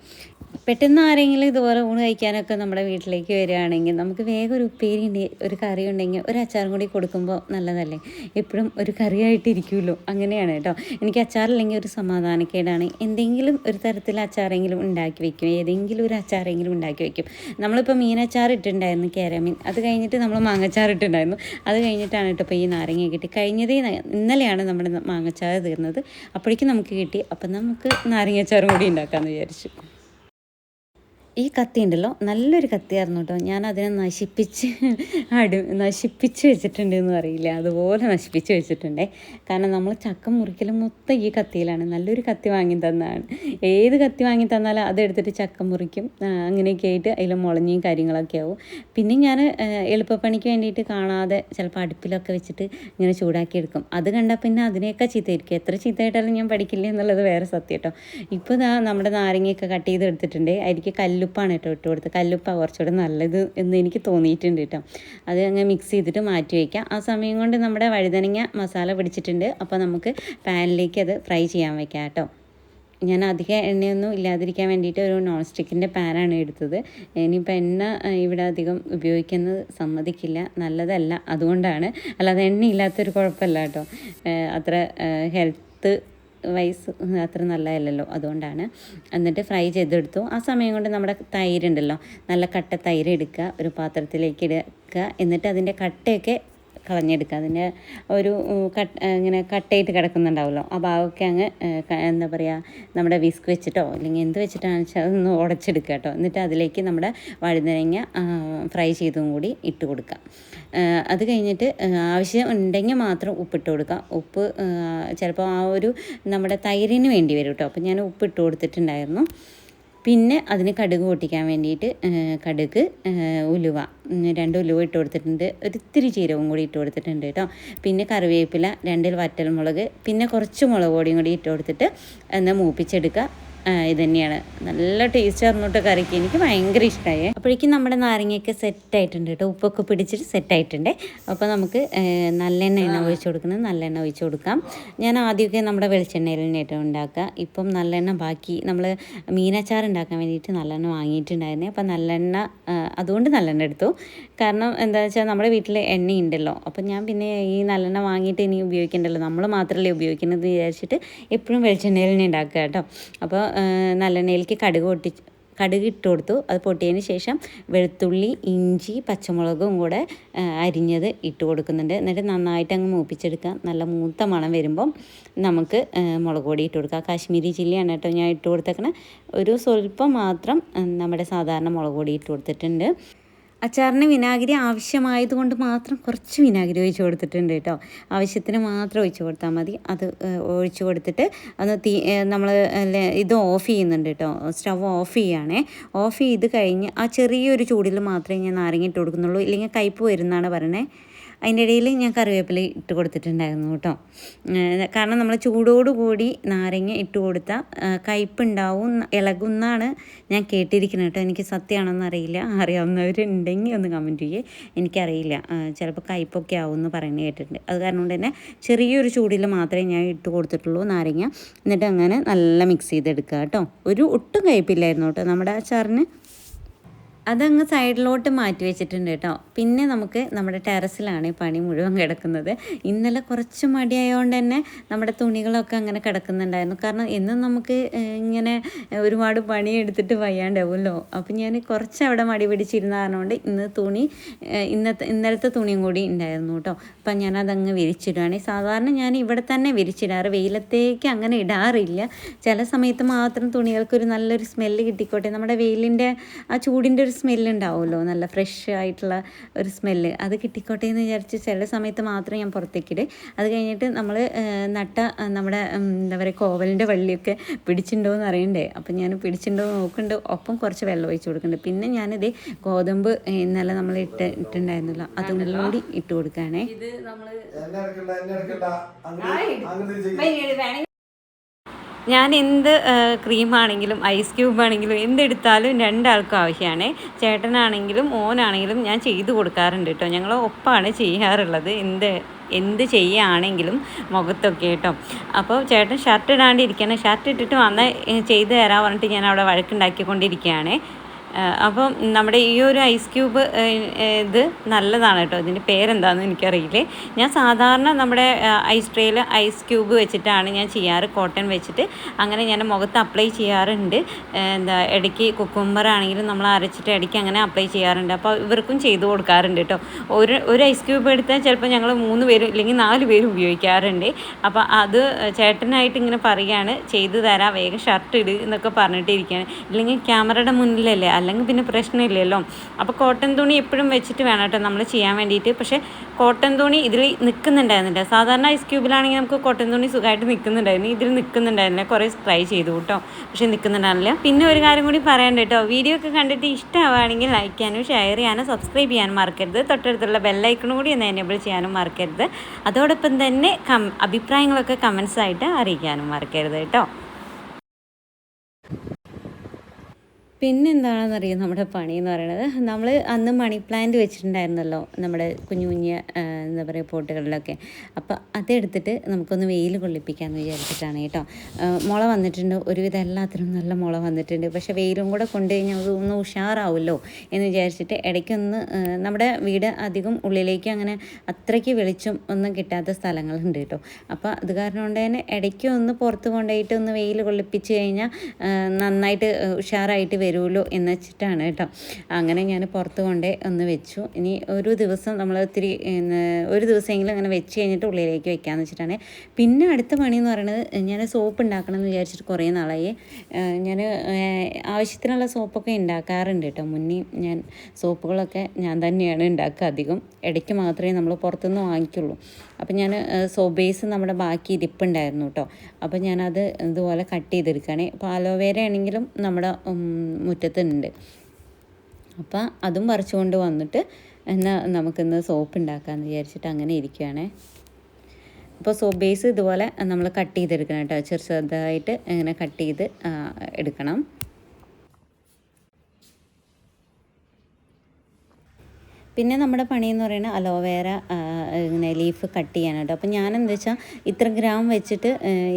S4: പെട്ടെന്ന് ആരെങ്കിലും ഇതുപോലെ ഊണ് കഴിക്കാനൊക്കെ നമ്മുടെ വീട്ടിലേക്ക് വരികയാണെങ്കിൽ നമുക്ക് വേഗം ഒരു ഉപ്പേരി ഒരു കറി ഉണ്ടെങ്കിൽ ഒരു അച്ചാറും കൂടി കൊടുക്കുമ്പോൾ നല്ലതല്ലേ? എപ്പോഴും ഒരു കറിയായിട്ട് ഇരിക്കുമല്ലോ അങ്ങനെയാണ് കേട്ടോ. എനിക്ക് അച്ചാറില്ലെങ്കിൽ ഒരു സമാധാനക്കേടാണ്. എന്തെങ്കിലും ഒരു തരത്തിൽ അച്ചാറെങ്കിലും ഉണ്ടാക്കി വെക്കും. ഏതെങ്കിലും ഒരു അച്ചാറെങ്കിലും ഉണ്ടാക്കി വെക്കും. നമ്മളിപ്പോൾ മീനച്ചാർ ഇട്ടിട്ടുണ്ടായിരുന്നു കേരമീൻ അത് കഴിഞ്ഞിട്ട് നമ്മൾ മാങ്ങച്ചാർ ഇട്ടിട്ടുണ്ടായിരുന്നു. അത് കഴിഞ്ഞിട്ടാണ് കേട്ടോ ഇപ്പോൾ ഈ നാരങ്ങ കിട്ടി. കഴിഞ്ഞതേ ഇന്നലെയാണ് നമ്മുടെ മാങ്ങച്ചാർ തീർന്നത്. അപ്പോഴേക്കും നമുക്ക് കിട്ടി. അപ്പം നമുക്ക് നാരങ്ങച്ചാറും കൂടി ഉണ്ടാക്കാമെന്ന് വിചാരിച്ചു. ഈ കത്തി ഉണ്ടല്ലോ നല്ലൊരു കത്തിയായിരുന്നു കേട്ടോ. ഞാൻ അതിനെ നശിപ്പിച്ച് *laughs* അടി നശിപ്പിച്ച് വെച്ചിട്ടുണ്ട് എന്ന് പറയില്ല അതുപോലെ നശിപ്പിച്ച് വെച്ചിട്ടുണ്ടേ. കാരണം നമ്മൾ ചക്ക മുറിക്കലും മൊത്തം ഈ കത്തിയിലാണ്. നല്ലൊരു കത്തി വാങ്ങി തന്നതാണ് ഏത് കത്തി വാങ്ങി തന്നാലും അതെടുത്തിട്ട് ചക്ക മുറിക്കും. അങ്ങനെയൊക്കെ ആയിട്ട് അതിൽ മുളഞ്ഞയും കാര്യങ്ങളൊക്കെ ആവും. പിന്നെ ഞാൻ എളുപ്പപ്പണിക്ക് വേണ്ടിയിട്ട് കാണാതെ ചിലപ്പോൾ അടുപ്പിലൊക്കെ വെച്ചിട്ട് ഇങ്ങനെ ചൂടാക്കി എടുക്കും. അത് കണ്ടാൽ പിന്നെ അതിനെയൊക്കെ ചീത്തയായിരിക്കും. എത്ര ചീത്തയായിട്ടാലും ഞാൻ പഠിക്കില്ല എന്നുള്ളത് വേറെ സത്യം കേട്ടോ. ഇപ്പോൾ നമ്മുടെ നാരങ്ങയൊക്കെ കട്ട് ചെയ്ത് എടുത്തിട്ടുണ്ട്. അതിലേക്ക് കല്ലുപ്പാണ് കേട്ടോ ഇട്ട് കൊടുത്തത്. കല്ലുപ്പ കുറച്ചുകൂടെ നല്ലത് എന്ന് എനിക്ക് തോന്നിയിട്ടുണ്ട് കേട്ടോ. അത് അങ്ങ് മിക്സ് ചെയ്തിട്ട് മാറ്റി വയ്ക്കാം ആ സമയം കൊണ്ട് നമ്മുടെ വഴുതനങ്ങ മസാല പിടിച്ചിട്ടുണ്ട്. അപ്പോൾ നമുക്ക് പാനിലേക്ക് അത് ഫ്രൈ ചെയ്യാൻ വയ്ക്കാം കേട്ടോ. ഞാൻ അധികം എണ്ണയൊന്നും ഇല്ലാതിരിക്കാൻ വേണ്ടിയിട്ട് ഒരു നോൺ സ്റ്റിക്കിന്റെ പാനാണ് എടുത്തത്. ഇനിയിപ്പോൾ എണ്ണ ഇവിടെ അധികം ഉപയോഗിക്കുന്നത് സമ്മതിക്കില്ല. നല്ലതല്ല. അതുകൊണ്ടാണ്. അല്ലാതെ എണ്ണ ഇല്ലാത്തൊരു കുഴപ്പമില്ല കേട്ടോ. അത്ര ഹെൽത്ത് വൈസ് അത്ര നല്ലതല്ലല്ലോ. അതുകൊണ്ടാണ്. എന്നിട്ട് ഫ്രൈ ചെയ്തെടുത്തു. ആ സമയം കൊണ്ട് നമ്മുടെ തൈരുണ്ടല്ലോ. നല്ല കട്ട തൈര് എടുക്കുക. ഒരു പാത്രത്തിലേക്ക് ഇടുക. എന്നിട്ട് അതിന്റെ കട്ടയൊക്കെ കളഞ്ഞെടുക്കുക. അതിന്റെ ഒരു കട്ട് ഇങ്ങനെ കട്ടയിട്ട് കിടക്കുന്നുണ്ടാവുമല്ലോ. ആ ഭാഗമൊക്കെ അങ്ങ് എന്താ പറയുക നമ്മുടെ വിസ്ക് വെച്ചിട്ടോ അല്ലെങ്കിൽ എന്ത് വെച്ചിട്ടാണെന്ന് വെച്ചാൽ അതൊന്ന് ഉടച്ചെടുക്കുക കേട്ടോ. എന്നിട്ട് അതിലേക്ക് നമ്മുടെ വഴുതനങ്ങ ഫ്രൈ ചെയ്തും കൂടി ഇട്ട് കൊടുക്കുക. അത് കഴിഞ്ഞിട്ട് ആവശ്യം ഉണ്ടെങ്കിൽ മാത്രം ഉപ്പിട്ട് കൊടുക്കുക. ഉപ്പ് ചിലപ്പോൾ ആ ഒരു നമ്മുടെ തൈരിന് വേണ്ടി വരും കേട്ടോ. അപ്പോൾ ഞാൻ ഉപ്പിട്ട് കൊടുത്തിട്ടുണ്ടായിരുന്നു. പിന്നെ അതിന് കടുക് പൊട്ടിക്കാൻ വേണ്ടിയിട്ട് കടുക് ഉലുവ രണ്ട് ഉലുവ ഇട്ട് കൊടുത്തിട്ടുണ്ട്. ഒരിത്തിരി ജീരകവും കൂടി ഇട്ട് കൊടുത്തിട്ടുണ്ട് കേട്ടോ. പിന്നെ കറിവേപ്പില രണ്ടിൽ വറ്റൽ മുളക് പിന്നെ കുറച്ച് മുളക് പൊടിയും കൂടി ഇട്ട് കൊടുത്തിട്ട് എന്നാൽ മൂപ്പിച്ചെടുക്കുക. ഇത് തന്നെയാണ്. നല്ല ടേസ്റ്റ് അറിഞ്ഞിട്ട് കറിക്ക് എനിക്ക് ഭയങ്കര ഇഷ്ടമായി അപ്പോഴേക്കും നമ്മുടെ നാരങ്ങയൊക്കെ സെറ്റായിട്ടുണ്ട് കേട്ടോ. ഉപ്പൊക്കെ പിടിച്ചിട്ട് സെറ്റായിട്ടുണ്ട് അപ്പോൾ നമുക്ക് നല്ലെണ്ണ എണ്ണ ഒഴിച്ച് കൊടുക്കുന്നത്. നല്ലെണ്ണ ഒഴിച്ച് കൊടുക്കാം. ഞാൻ ആദ്യമൊക്കെ നമ്മുടെ വെളിച്ചെണ്ണയിൽ തന്നെയായിട്ട് ഉണ്ടാക്കുക. ഇപ്പം നല്ലെണ്ണ ബാക്കി നമ്മൾ മീനച്ചാർ ഉണ്ടാക്കാൻ വേണ്ടിയിട്ട് നല്ലെണ്ണ വാങ്ങിയിട്ടുണ്ടായിരുന്നേ. അപ്പം നല്ലെണ്ണ അതുകൊണ്ട് നല്ലെണ്ണ എടുത്തു. കാരണം എന്താ വെച്ചാൽ നമ്മുടെ വീട്ടിൽ എണ്ണയുണ്ടല്ലോ. അപ്പം ഞാൻ പിന്നെ ഈ നല്ലെണ്ണ വാങ്ങിയിട്ട് ഇനി ഉപയോഗിക്കണ്ടല്ലോ. നമ്മൾ മാത്രമല്ലേ ഉപയോഗിക്കുന്നത് വിചാരിച്ചിട്ട് എപ്പോഴും വെളിച്ചെണ്ണയിൽ തന്നെ ഉണ്ടാക്കുക കേട്ടോ. അപ്പോൾ നല്ലെണ്ണയിലേക്ക് കടുക് പൊട്ടി കടുക് ഇട്ട് കൊടുത്തു. അത് പൊട്ടിയതിന് ശേഷം വെളുത്തുള്ളി ഇഞ്ചി പച്ചമുളകും കൂടെ അരിഞ്ഞത് ഇട്ട് കൊടുക്കുന്നുണ്ട്. എന്നിട്ട് നന്നായിട്ട് അങ്ങ് മൂപ്പിച്ചെടുക്കുക. നല്ല മൂത്ത മണം വരുമ്പം നമുക്ക് മുളക് പൊടി ഇട്ട് കൊടുക്കുക. കാശ്മീരി ചില്ലിയാണ് കേട്ടോ ഞാൻ ഇട്ട് കൊടുത്തേക്കണേ. ഒരു സ്വല്പം മാത്രം നമ്മുടെ സാധാരണ മുളക് പൊടി ഇട്ട് കൊടുത്തിട്ടുണ്ട്. അച്ചാറിന് വിനാഗിരി ആവശ്യമായതുകൊണ്ട് മാത്രം കുറച്ച് വിനാഗിരി ഒഴിച്ച് കൊടുത്തിട്ടുണ്ട് കേട്ടോ. ആവശ്യത്തിന് മാത്രം ഒഴിച്ച് കൊടുത്താൽ മതി. അത് ഒഴിച്ചു കൊടുത്തിട്ട് അത് തീ നമ്മൾ ഇത് ഓഫ് ചെയ്യുന്നുണ്ട് കേട്ടോ. Stove off ചെയ്യുകയാണേ. ഓഫ് ചെയ്ത് കഴിഞ്ഞ് ആ ചെറിയൊരു ചൂടിൽ മാത്രമേ ഞാൻ നാരങ്ങ ഇട്ട് കൊടുക്കുന്നുള്ളൂ. ഇല്ലെങ്കിൽ കയ്പ്പ് വരുന്നതാണ് പറയണേ. അതിന്റെ ഇടയിൽ ഞാൻ കറിവേപ്പില ഇട്ട് കൊടുത്തിട്ടുണ്ടായിരുന്നു കേട്ടോ. കാരണം നമ്മൾ ചൂടോടുകൂടി നാരങ്ങ ഇട്ട് കൊടുത്താൽ കയ്പുണ്ടാവും ഇളകുന്നാണ് ഞാൻ കേട്ടിരിക്കുന്നത് കേട്ടോ. എനിക്ക് സത്യമാണെന്ന് അറിയില്ല. അറിയാവുന്നവരുണ്ടെങ്കിൽ ഒന്ന് കമന്റ് ചെയ്യേ. എനിക്കറിയില്ല. ചിലപ്പോൾ കയ്പൊക്കെ ആവും എന്ന് പറയുന്നത് കേട്ടിട്ടുണ്ട്. അത് കാരണം കൊണ്ട് തന്നെ ചെറിയൊരു ചൂടിൽ മാത്രമേ ഞാൻ ഇട്ട് കൊടുത്തിട്ടുള്ളൂ നാരങ്ങ. എന്നിട്ട് അങ്ങനെ നല്ല മിക്സ് ചെയ്തെടുക്കുക കേട്ടോ. ഒരു ഒട്ടും കയ്പില്ലായിരുന്നു കേട്ടോ. നമ്മുടെ അച്ചാറിന് അതങ്ങ് സൈഡിലോട്ട് മാറ്റി വെച്ചിട്ടുണ്ട് കേട്ടോ. പിന്നെ നമുക്ക് നമ്മുടെ ടെറസിലാണ് പണി മുഴുവൻ കിടക്കുന്നത്. ഇന്നലെ കുറച്ച് മടിയായതുകൊണ്ട് തന്നെ നമ്മുടെ തുണികളൊക്കെ അങ്ങനെ കിടക്കുന്നുണ്ടായിരുന്നു. കാരണം എന്നും നമുക്ക് ഇങ്ങനെ ഒരുപാട് പണി എടുത്തിട്ട് വയ്യാണ്ടാവുമല്ലോ. അപ്പം ഞാൻ കുറച്ച് അവിടെ മടി പിടിച്ചിരുന്ന കാരണം കൊണ്ട് ഇന്ന് തുണി ഇന്നത്തെ ഇന്നലത്തെ തുണിയും കൂടി ഉണ്ടായിരുന്നു കേട്ടോ. അപ്പം ഞാനതങ്ങ് വിരിച്ചിടുകയാണ് സാധാരണ ഞാൻ ഇവിടെ തന്നെ വിരിച്ചിടാറ്. വെയിലത്തേക്ക് അങ്ങനെ ഇടാറില്ല. ചില സമയത്ത് മാത്രം തുണികൾക്കൊരു നല്ലൊരു സ്മെല്ല് കിട്ടിക്കോട്ടെ. നമ്മുടെ വെയിലിന്റെ ആ ചൂടിന്റെ ഒരു സ്മെല്ല് ഉണ്ടാവുമല്ലോ നല്ല ഫ്രഷ് ആയിട്ടുള്ള ഒരു സ്മെല്ല്. അത് കിട്ടിക്കോട്ടെ എന്ന് വിചാരിച്ച് ചില സമയത്ത് മാത്രം ഞാൻ പുറത്തേക്കിട് അത് കഴിഞ്ഞിട്ട് നമ്മൾ നട്ട നമ്മുടെ എന്താ പറയുക കോവലിന്റെ വള്ളിയൊക്കെ പിടിച്ചിട്ടുണ്ടോ എന്ന് അറിയണ്ടേ? അപ്പം ഞാൻ പിടിച്ചിട്ടുണ്ടോ എന്ന് നോക്കുന്നുണ്ട്. ഒപ്പം കുറച്ച് വെള്ളം ഒഴിച്ച് കൊടുക്കുന്നുണ്ട്. പിന്നെ ഞാനിത് ഗോതമ്പ് ഇന്നലെ നമ്മൾ ഇട്ട് ഇട്ടുണ്ടായിരുന്നല്ലോ അതും കൂടി ഇട്ട് കൊടുക്കുകയാണേ
S2: ഇത് നമ്മൾ
S3: എന്നെ എടുക്കണ്ട എന്നെ എടുക്കണ്ട അങ്ങനെ അങ്ങനെ ചെയ്യ്.
S4: ഞാൻ എന്ത് ക്രീമാണെങ്കിലും ഐസ് ക്യൂബ് ആണെങ്കിലും എന്തെടുത്താലും രണ്ടാൾക്കും ആവശ്യമാണ്. ചേട്ടനാണെങ്കിലും ഓനാണെങ്കിലും ഞാൻ ചെയ്തു കൊടുക്കാറുണ്ട് കേട്ടോ. ഞങ്ങൾ ഒപ്പമാണ് ചെയ്യാറുള്ളത്. എന്ത് എന്ത് ചെയ്യുകയാണെങ്കിലും മുഖത്തൊക്കെ കേട്ടോ. അപ്പോൾ ചേട്ടൻ ഷർട്ട് ഇടാണ്ടിരിക്കണം ഷർട്ട് ഇട്ടിട്ട് വന്നാൽ ചെയ്തു തരാൻ പറഞ്ഞിട്ട് ഞാൻ അവിടെ വഴക്കുണ്ടാക്കിക്കൊണ്ടിരിക്കുകയാണ്. അപ്പം നമ്മുടെ ഈ ഒരു ഐസ് ക്യൂബ് ഇത് നല്ലതാണ് കേട്ടോ. ഇതിന്റെ പേരെന്താണെന്ന് എനിക്കറിയില്ലേ. ഞാൻ സാധാരണ നമ്മുടെ ഐസ് ട്രേയിൽ ഐസ് ക്യൂബ് വെച്ചിട്ടാണ് ഞാൻ ചെയ്യാറ് കോട്ടൺ വെച്ചിട്ട്. അങ്ങനെ ഞാൻ മുഖത്ത് അപ്ലൈ ചെയ്യാറുണ്ട്. എന്താ ഇടയ്ക്ക് കുക്കുംബർ ആണെങ്കിലും നമ്മൾ അരച്ചിട്ട് ഇടയ്ക്ക് അങ്ങനെ അപ്ലൈ ചെയ്യാറുണ്ട്. അപ്പോൾ ഇവർക്കും ചെയ്തു കൊടുക്കാറുണ്ട് കേട്ടോ. ഒരു ഒരു ഐസ് ക്യൂബ് എടുത്താൽ ചിലപ്പോൾ ഞങ്ങൾ മൂന്ന് പേരും ഇല്ലെങ്കിൽ നാല് പേരും ഉപയോഗിക്കാറുണ്ട്. അപ്പോൾ അത് ചേട്ടനായിട്ട് ഇങ്ങനെ പറയുകയാണ് ചെയ്തു തരാം വേഗം ഷർട്ട് ഇട് എന്നൊക്കെ പറഞ്ഞിട്ടിരിക്കുകയാണ്. ഇല്ലെങ്കിൽ ക്യാമറയുടെ മുന്നിലല്ലേ അല്ലെങ്കിൽ പിന്നെ പ്രശ്നമില്ലല്ലോ. അപ്പോൾ കോട്ടൺ തുണി എപ്പോഴും വെച്ചിട്ട് വേണം കേട്ടോ നമ്മൾ ചെയ്യാൻ വേണ്ടിയിട്ട്. പക്ഷേ കോട്ടൺ തുണി ഇതിൽ നിൽക്കുന്നുണ്ടായിരുന്നില്ല സാധാരണ ഐസ് ക്യൂബിലാണെങ്കിൽ നമുക്ക് കോട്ടൺ തുണി സുഖമായിട്ട് നിൽക്കുന്നുണ്ടായിരുന്നു ഇതിൽ നിൽക്കുന്നുണ്ടായിരുന്നില്ല കുറേ ട്രൈ ചെയ്തു കേട്ടോ. പക്ഷേ നിൽക്കുന്നുണ്ടായിരുന്നില്ല പിന്നെ ഒരു കാര്യം കൂടി പറയണ്ട കേട്ടോ. വീഡിയോ ഒക്കെ കണ്ടിട്ട് ഇഷ്ടമാവുകയാണെങ്കിൽ ലൈക്ക് ചെയ്യാനും ഷെയർ ചെയ്യാനും സബ്സ്ക്രൈബ് ചെയ്യാനും മറക്കരുത്. തൊട്ടടുത്തുള്ള ബെല്ലൈക്കണും കൂടി ഒന്ന് എനേബിൾ ചെയ്യാനും മറക്കരുത്. അതോടൊപ്പം തന്നെ കം അഭിപ്രായങ്ങളൊക്കെ കമൻസ് ആയിട്ട് അറിയിക്കാനും മറക്കരുത് കേട്ടോ. പിന്നെ എന്താണെന്നറിയോ നമ്മുടെ പണി എന്ന് പറയുന്നത് നമ്മൾ അന്ന് മണി പ്ലാന്റ് വെച്ചിട്ടുണ്ടായിരുന്നല്ലോ നമ്മുടെ കുഞ്ഞു കുഞ്ഞ് എന്താ പറയുക പോട്ടുകളിലൊക്കെ അപ്പോൾ അതെടുത്തിട്ട് നമുക്കൊന്ന് വെയിൽ കൊള്ളിപ്പിക്കാമെന്ന് വിചാരിച്ചിട്ടാണ് കേട്ടോ. മുള വന്നിട്ടുണ്ട്. ഒരുവിധം എല്ലാത്തിനും നല്ല മുള വന്നിട്ടുണ്ട്. പക്ഷേ വെയിലും കൂടെ കൊണ്ടു കഴിഞ്ഞാൽ അത് ഒന്ന് ഉഷാറാവുമല്ലോ എന്ന് വിചാരിച്ചിട്ട് ഇടയ്ക്കൊന്ന് നമ്മുടെ വീട് അധികം ഉള്ളിലേക്ക് അങ്ങനെ അത്രയ്ക്ക് വെളിച്ചം ഒന്നും കിട്ടാത്ത സ്ഥലങ്ങളുണ്ട് കേട്ടോ. അപ്പോൾ അത് കാരണം കൊണ്ട് തന്നെ ഇടയ്ക്ക് ഒന്ന് പുറത്ത് കൊണ്ടുപോയിട്ട് ഒന്ന് വെയിൽ കൊള്ളിപ്പിച്ച് കഴിഞ്ഞാൽ നന്നായിട്ട് ഉഷാറായിട്ട് വരുമല്ലോ എന്ന് വെച്ചിട്ടാണ് കേട്ടോ. അങ്ങനെ ഞാൻ പുറത്ത് കൊണ്ടേ ഒന്ന് വെച്ചു. ഇനി ഒരു ദിവസം നമ്മൾ ഒത്തിരി ഒരു ദിവസമെങ്കിലും അങ്ങനെ വെച്ച് കഴിഞ്ഞിട്ട് ഉള്ളിലേക്ക് വെക്കാമെന്ന് വെച്ചിട്ടാണ്. പിന്നെ അടുത്ത പണി എന്ന് പറയുന്നത് ഞാൻ സോപ്പ് ഉണ്ടാക്കണം എന്ന് വിചാരിച്ചിട്ട് കുറേ നാളായി. ഞാൻ ആവശ്യത്തിനുള്ള സോപ്പൊക്കെ ഉണ്ടാക്കാറുണ്ട് കേട്ടോ. മുന്നേ ഞാൻ സോപ്പുകളൊക്കെ ഞാൻ തന്നെയാണ് ഉണ്ടാക്കുക അധികം. ഇടയ്ക്ക് മാത്രമേ നമ്മൾ പുറത്തുനിന്ന് വാങ്ങിക്കുള്ളൂ. അപ്പം ഞാൻ സോബേസ് ബേസ് നമ്മുടെ ബാക്കി ഇരിപ്പുണ്ടായിരുന്നു കേട്ടോ. അപ്പോൾ ഞാനത് ഇതുപോലെ കട്ട് ചെയ്തെടുക്കുകയാണ്. അപ്പോൾ അലോവേര ആണെങ്കിലും നമ്മുടെ മുറ്റത്തുണ്ട്. അപ്പോൾ അതും പറിച്ചുകൊണ്ട് വന്നിട്ട് എന്നാൽ നമുക്കിന്ന് സോപ്പ് ഉണ്ടാക്കാമെന്ന് വിചാരിച്ചിട്ട് അങ്ങനെ ഇരിക്കുകയാണ്. അപ്പോൾ സോപ്പ് ബേസ് ഇതുപോലെ നമ്മൾ കട്ട് ചെയ്തെടുക്കണം കേട്ടോ. ചെറുതായിട്ട് ഇങ്ങനെ കട്ട് ചെയ്ത് എടുക്കണം. പിന്നെ നമ്മുടെ പണി എന്ന് പറയുന്നത് അലോവേര ഇങ്ങനെ ലീഫ് കട്ട് ചെയ്യാനാണ് കേട്ടോ അപ്പോൾ ഞാൻ എന്താ വെച്ചാൽ ഇത്ര ഗ്രാം വെച്ചിട്ട്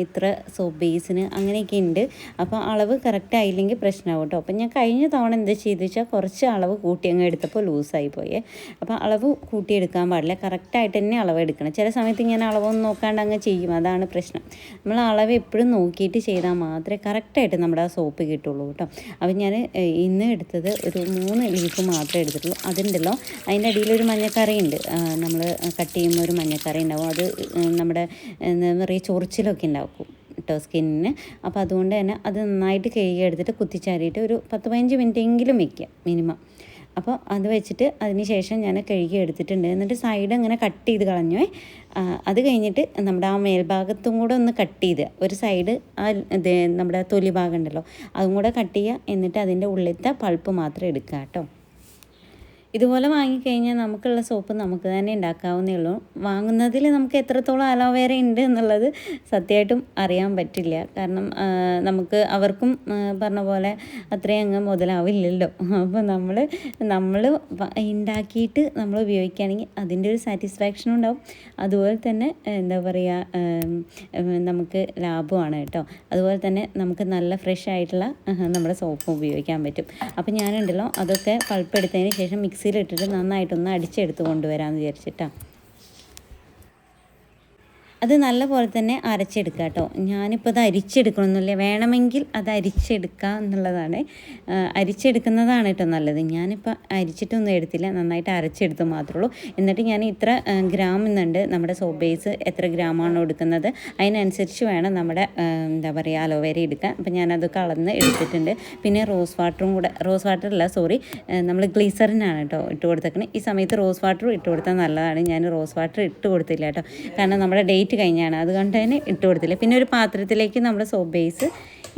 S4: ഇത്ര സോപ്പ് ബേസിന് അങ്ങനെയൊക്കെ ഉണ്ട് അപ്പോൾ അളവ് കറക്റ്റ് ആയില്ലെങ്കിൽ പ്രശ്നമാവും കേട്ടോ അപ്പോൾ ഞാൻ കഴിഞ്ഞ തവണ എന്താ ചെയ്തു വെച്ചാൽ കുറച്ച് അളവ് കൂട്ടി അങ്ങ് എടുത്തപ്പോൾ ലൂസായി പോയേ. അപ്പോൾ അളവ് കൂട്ടിയെടുക്കാൻ പാടില്ല. കറക്റ്റായിട്ട് തന്നെ അളവ് എടുക്കണം. ചില സമയത്ത് ഇങ്ങനെ അളവൊന്നും നോക്കാണ്ട് അങ്ങ് ചെയ്യും. അതാണ് പ്രശ്നം. നമ്മൾ അളവ് എപ്പോഴും നോക്കിയിട്ട് ചെയ്താൽ മാത്രമേ കറക്റ്റായിട്ട് നമ്മുടെ ആ സോപ്പ് കിട്ടുള്ളൂ കേട്ടോ അപ്പോൾ ഞാൻ ഇന്ന് എടുത്തത് ഒരു മൂന്ന് ലീഫ് മാത്രമേ എടുത്തിട്ടുള്ളൂ. അതുണ്ടല്ലോ അതിന്റെ അടിയിൽ ഒരു മഞ്ഞക്കറി ഉണ്ട് നമ്മൾ കട്ട് ചെയ്യുമ്പോൾ ഒരു മഞ്ഞക്കറി ഉണ്ടാവും. അത് നമ്മുടെ പറയുക ചൊറിച്ചിലൊക്കെ ഉണ്ടാക്കും കേട്ടോ സ്കിന്നിന്. അപ്പോൾ അതുകൊണ്ട് തന്നെ അത് നന്നായിട്ട് കഴുകി എടുത്തിട്ട് കുത്തിച്ചാരിയിട്ട് ഒരു പത്ത് പതിനഞ്ച് മിനിറ്റ് എങ്കിലും വയ്ക്കുക മിനിമം. അപ്പോൾ അത് വെച്ചിട്ട് അതിന് ശേഷം ഞാൻ കഴുകി എടുത്തിട്ടുണ്ട്. എന്നിട്ട് സൈഡ് അങ്ങനെ കട്ട് ചെയ്ത് കളഞ്ഞു. അത് കഴിഞ്ഞിട്ട് നമ്മുടെ ആ മേൽഭാഗത്തും കൂടെ ഒന്ന് കട്ട് ചെയ്ത് ഒരു സൈഡ് ആ നമ്മുടെ തൊലി ഭാഗം ഉണ്ടല്ലോ അതും കൂടെ കട്ട് ചെയ്യുക. എന്നിട്ട് അതിന്റെ ഉള്ളിലത്തെ പൾപ്പ് മാത്രം എടുക്കുക കേട്ടോ. ഇതുപോലെ വാങ്ങിക്കഴിഞ്ഞാൽ നമുക്കുള്ള സോപ്പ് നമുക്ക് തന്നെ ഉണ്ടാക്കാവുന്നേ ഉള്ളൂ. വാങ്ങുന്നതിൽ നമുക്ക് എത്രത്തോളം അലോവേര ഉണ്ട് എന്നുള്ളത് സത്യമായിട്ടും അറിയാൻ പറ്റില്ല. കാരണം നമുക്ക് അവർക്കും പറഞ്ഞ പോലെ അത്രയും അങ്ങ് മുതലാവില്ലല്ലോ. അപ്പോൾ നമ്മൾ നമ്മൾ ഉണ്ടാക്കിയിട്ട് നമ്മൾ ഉപയോഗിക്കുകയാണെങ്കിൽ അതിന്റെ ഒരു സാറ്റിസ്ഫാക്ഷൻ ഉണ്ടാവും. അതുപോലെ തന്നെ എന്താ പറയുക നമുക്ക് ലാഭമാണ് കേട്ടോ. അതുപോലെ തന്നെ നമുക്ക് നല്ല ഫ്രഷ് ആയിട്ടുള്ള നമ്മുടെ സോപ്പ് ഉപയോഗിക്കാൻ പറ്റും. അപ്പോൾ ഞാനുണ്ടല്ലോ അതൊക്കെ പൾപ്പെടുത്തതിന് ശേഷം മിക്സിയിൽ ഇട്ടിട്ട് നന്നായിട്ടൊന്ന് അടിച്ചെടുത്ത് കൊണ്ടുവരാമെന്ന് വിചാരിച്ചിട്ടാണ് അത് നല്ലപോലെ തന്നെ അരച്ചെടുക്കുക കേട്ടോ. ഞാനിപ്പോൾ അത് അരിച്ചെടുക്കണമെന്നില്ല വേണമെങ്കിൽ അത് അരിച്ചെടുക്കുക എന്നുള്ളതാണ്. അരിച്ചെടുക്കുന്നതാണ് കേട്ടോ നല്ലത്. ഞാനിപ്പോൾ അരിച്ചിട്ടൊന്നും എടുത്തില്ല നന്നായിട്ട് അരച്ചെടുത്ത് മാത്രമേ ഉള്ളൂ. എന്നിട്ട് ഞാൻ ഇത്ര ഗ്രാം എന്നുണ്ട് നമ്മുടെ സോബേസ് ബേസ് എത്ര ഗ്രാമാണോ എടുക്കുന്നത്. അതിനനുസരിച്ച് വേണം നമ്മുടെ എന്താ പറയുക അലോവേര എടുക്കാൻ. അപ്പം ഞാനത് കളന്ന് എടുത്തിട്ടുണ്ട്. പിന്നെ റോസ് വാട്ടറും കൂടെ റോസ് വാട്ടർ അല്ല സോറി നമ്മൾ ഗ്ലീസറിനാണ് കേട്ടോ ഇട്ട് കൊടുത്തേക്കണേ. ഈ സമയത്ത് റോസ് വാട്ടറും ഇട്ട് കൊടുത്താൽ നല്ലതാണ്. ഞാൻ റോസ് വാട്ടർ ഇട്ട് കൊടുത്തില്ല കേട്ടോ. കാരണം നമ്മുടെ ഡേറ്റ് കഴിഞ്ഞാണ്. അതുകൊണ്ട് തന്നെ ഇട്ട് കൊടുത്തില്ല. പിന്നെ ഒരു പാത്രത്തിലേക്ക് നമ്മൾ സോപ്പ് ബേസ്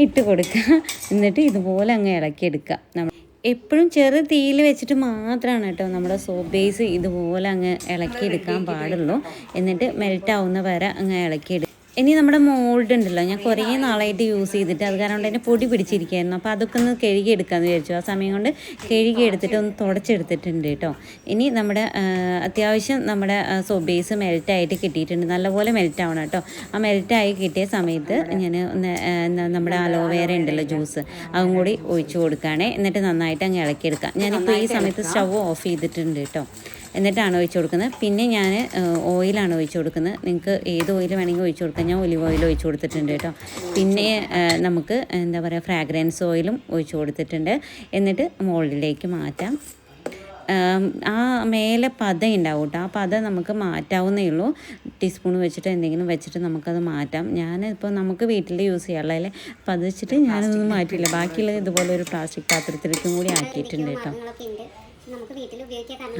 S4: ഇട്ട് കൊടുക്കുക. എന്നിട്ട് ഇതുപോലെ അങ്ങ് ഇളക്കിയെടുക്കുക നമ്മൾ എപ്പോഴും ചെറു തീയിൽ വെച്ചിട്ട് മാത്രമാണ് കേട്ടോ നമ്മുടെ സോപ്പ് ബേസ് ഇതുപോലെ അങ്ങ് ഇളക്കിയെടുക്കാൻ പാടുള്ളൂ. എന്നിട്ട് മെൽറ്റ് ആവുന്ന വരെ അങ്ങ് ഇളക്കിയെടുക്കുക ഇനി നമ്മുടെ മോൾഡ് ഉണ്ടല്ലോ. ഞാൻ കുറേ നാളായിട്ട് യൂസ് ചെയ്തിട്ട് അത് കാരണം കൊണ്ട് തന്നെ പൊടി പിടിച്ചിരിക്കുകയായിരുന്നു. അപ്പോൾ അതൊക്കെ ഒന്ന് കഴുകി എടുക്കാമെന്ന് വിചാരിച്ചു. ആ സമയം കൊണ്ട് കഴുകി എടുത്തിട്ട് ഒന്ന് തുടച്ചെടുത്തിട്ടുണ്ട് കേട്ടോ. ഇനി നമ്മുടെ അത്യാവശ്യം നമ്മുടെ സോബേസ് ബേസ് മെൽറ്റായിട്ട് കിട്ടിയിട്ടുണ്ട്. നല്ലപോലെ മെൽറ്റ് ആവണം കേട്ടോ. ആ മെൽറ്റായി കിട്ടിയ സമയത്ത് ഞാൻ ഒന്ന് നമ്മുടെ അലോവേര ഉണ്ടല്ലോ ജ്യൂസ് അതും കൂടി ഒഴിച്ചു കൊടുക്കുകയാണേ. എന്നിട്ട് നന്നായിട്ട് അങ്ങ് ഇളക്കിയെടുക്കാം. ഞാനിപ്പോൾ ഈ സമയത്ത് സ്റ്റവ് ഓഫ് ചെയ്തിട്ടുണ്ട് കേട്ടോ. എന്നിട്ടാണ് ഒഴിച്ചു കൊടുക്കുന്നത്. പിന്നെ ഞാൻ ഓയിലാണ് ഒഴിച്ചു കൊടുക്കുന്നത്. നിങ്ങൾക്ക് ഏത് ഓയിൽ വേണമെങ്കിൽ ഒഴിച്ചു കൊടുക്കാം. ഞാൻ ഒലിവ് ഓയിൽ ഒഴിച്ചു കൊടുത്തിട്ടുണ്ട് കേട്ടോ. പിന്നെ നമുക്ക് എന്താ പറയുക ഫ്രാഗ്രൻസ് ഓയിലും ഒഴിച്ചു കൊടുത്തിട്ടുണ്ട്. എന്നിട്ട് മോൾഡിലേക്ക് മാറ്റാം. ആ മേലെ പത ഉണ്ടാവും കേട്ടോ. ആ പത നമുക്ക് മാറ്റാവുന്നേ ഉള്ളൂ. ടീസ്പൂൺ വെച്ചിട്ട് എന്തെങ്കിലും വെച്ചിട്ട് നമുക്കത് മാറ്റാം. ഞാനിപ്പോൾ നമുക്ക് വീട്ടിൽ യൂസ് ചെയ്യാറുള്ള പതിച്ചിട്ട് ഞാനൊന്നും മാറ്റിയില്ല. ബാക്കിയുള്ളത് ഇതുപോലെ ഒരു പ്ലാസ്റ്റിക് പാത്രത്തിലേക്കും കൂടി ആക്കിയിട്ടുണ്ട് കേട്ടോ.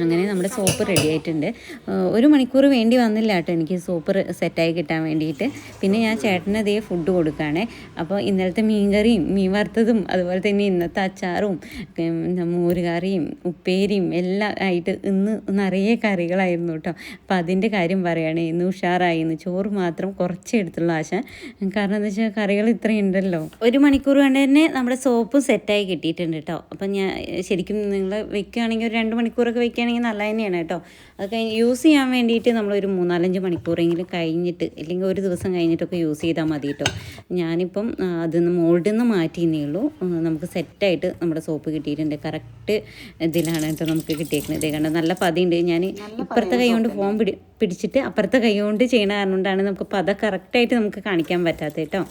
S4: അങ്ങനെ നമ്മുടെ സോപ്പ് റെഡി ആയിട്ടുണ്ട് ഒരു മണിക്കൂർ വേണ്ടി വന്നില്ല കേട്ടോ എനിക്ക് സോപ്പ് സെറ്റായി കിട്ടാൻ വേണ്ടിയിട്ട്. പിന്നെ ഞാൻ ചേട്ടന് അതേ ഫുഡ് കൊടുക്കുകയാണേ അപ്പോൾ ഇന്നലത്തെ മീൻകറിയും മീൻ വറുത്തതും അതുപോലെ തന്നെ ഇന്നത്തെ അച്ചാറും മോരുകറിയും ഉപ്പേരിയും എല്ലാം ആയിട്ട് ഇന്ന് നിറയെ കറികളായിരുന്നു കേട്ടോ. അപ്പോൾ അതിന്റെ കാര്യം പറയുകയാണേ ഇന്ന് ഉഷാറായി. ഇന്ന് ചോറ് മാത്രം കുറച്ചേ എടുത്തുള്ളൂ ആശ. കാരണം എന്താ വെച്ചാൽ കറികൾ ഇത്രയും ഉണ്ടല്ലോ. ഒരു മണിക്കൂർ കൊണ്ട് തന്നെ നമ്മുടെ സോപ്പ് സെറ്റായി കിട്ടിയിട്ടുണ്ട് കേട്ടോ. അപ്പം ഞാൻ ശരിക്കും നിങ്ങൾ വെക്കുകയാണെങ്കിൽ ഒരു രണ്ട് മണിക്കൂറൊക്കെ വെക്കുകയാണെങ്കിൽ നല്ല തന്നെയാണ് കേട്ടോ. അത് കഴിഞ്ഞ് യൂസ് ചെയ്യാൻ വേണ്ടിയിട്ട് നമ്മൾ നമ്മളൊരു മൂന്നാലഞ്ച് മണിക്കൂറെങ്കിലും കഴിഞ്ഞിട്ട് ഇല്ലെങ്കിൽ ഒരു ദിവസം കഴിഞ്ഞിട്ടൊക്കെ യൂസ് ചെയ്താൽ മതി കേട്ടോ. ഞാനിപ്പം അതിൽ അതിന്ന് മോൾഡിൽ നിന്ന് മാറ്റിയെന്നേ ഉള്ളൂ. നമുക്ക് സെറ്റായിട്ട് നമ്മുടെ സോപ്പ് കിട്ടിയിട്ടുണ്ട്. കറക്റ്റ് ഇതിലാണ് കേട്ടോ നമുക്ക് കിട്ടിയിരിക്കുന്നത് കണ്ടോ നല്ല പതിയുണ്ട്. ഞാൻ ഇപ്പുറത്തെ കൈ കൊണ്ട് ഫോൺ പിടി പിടിച്ചിട്ട് അപ്പുറത്തെ കൈ കൊണ്ട് ചെയ്യണ കാരണം കൊണ്ടാണ് നമുക്ക് പത കറക്റ്റായിട്ട് നമുക്ക് കാണിക്കാൻ പറ്റാത്ത കേട്ടോ.